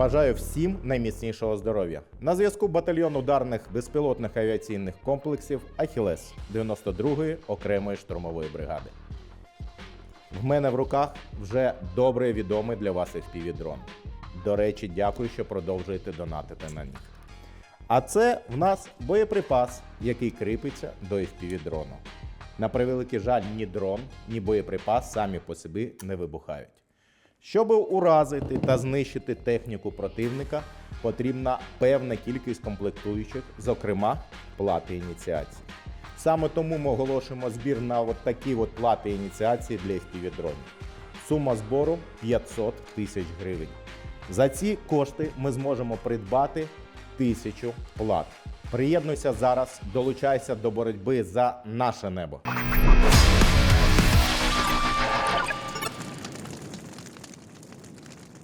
Бажаю всім найміцнішого здоров'я. На зв'язку батальйон ударних безпілотних авіаційних комплексів Ахілес 92-ї окремої штурмової бригади. В мене в руках вже добре відомий для вас FPV-дрон. До речі, дякую, що продовжуєте донатити на них. А це в нас боєприпас, який кріпиться до FPV-дрону. На превеликий жаль, ні дрон, ні боєприпас самі по собі не вибухають. Щоб уразити та знищити техніку противника, потрібна певна кількість комплектуючих, зокрема плати ініціації. Саме тому ми оголошуємо збір на от такі от плати ініціації для FPV-дронів. Сума збору 500 тисяч гривень. За ці кошти ми зможемо придбати тисячу плат. Приєднуйся зараз, долучайся до боротьби за наше небо.